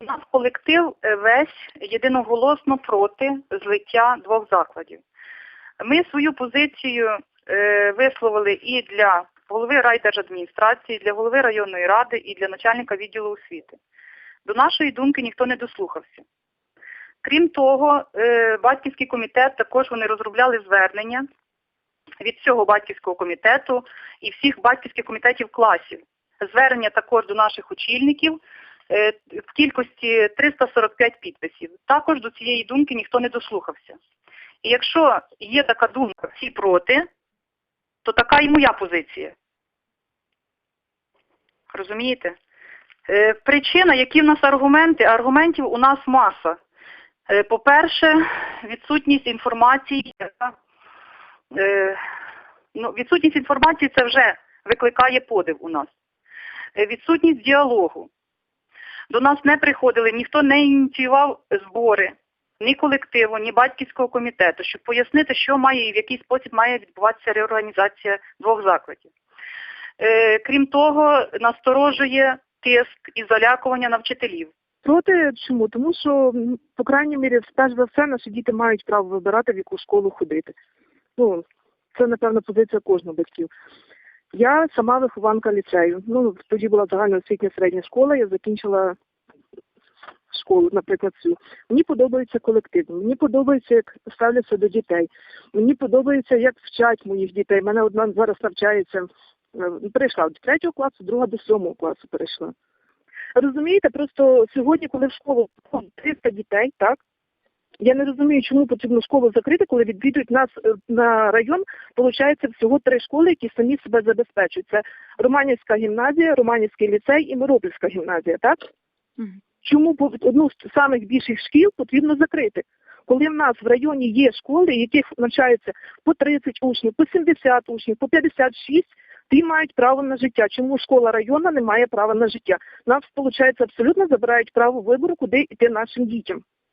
У нас колектив е, весь єдиноголосно проти злиття двох закладів. Ми свою позицію е, висловили і для голови райдержадміністрації, для голови районної ради, і для начальника відділу освіти. До нашої думки ніхто не дослухався. Крім того, е, батьківський комітет також вони розробляли звернення від цього батьківського комітету і всіх батьківських комітетів класів. Звернення також до наших очільників в кількості 345 підписів. Також до цієї думки ніхто не дослухався. І якщо є така думка всі проти, то така і моя позиція. Розумієте? Е, Причина, які в нас аргументи? Аргументів у нас маса. Е, По-перше, відсутність інформації, е, ну, відсутність інформації це вже викликає подив у нас. Е, Відсутність діалогу. До нас не приходили, ніхто не ініціював збори, ні колективу, ні батьківського комітету, щоб пояснити, що має і в який спосіб має відбуватися реорганізація двох закладів. Е, крім того, насторожує тиск і залякування на вчителів. Проти чому? Тому що, по крайній мірі, перш за все, наші діти мають право вибирати, в яку школу ходити. Ну, це, напевно, позиція кожного батьків. Я сама вихованка ліцею. Ну, тоді була загальноосвітня середня школа, я закінчила школу, наприклад, цю. Мені подобається колектив, мені подобається, як ставляться до дітей. Мені подобається, як вчать моїх дітей. Мене одна зараз навчається, е, перейшла до третього класу, друга до сьомого класу перейшла. Розумієте, просто сьогодні, коли в школу 300 дітей, так? Я не розумію, чому потрібно школу закрити, коли відвідують нас е, на район, виходить всього три школи, які самі себе забезпечують. Це Романівська гімназія, Романівський ліцей і Миропільська гімназія, так? Чому одну з самих більших шкіл потрібно закрити? Коли в нас в районі є школи, яких навчаються по 30 учнів, по 70 учнів, по 56, ті мають право на життя. Чому школа районна не має права на життя? Нам, виходить, абсолютно забирають право вибору, куди йти нашим дітям.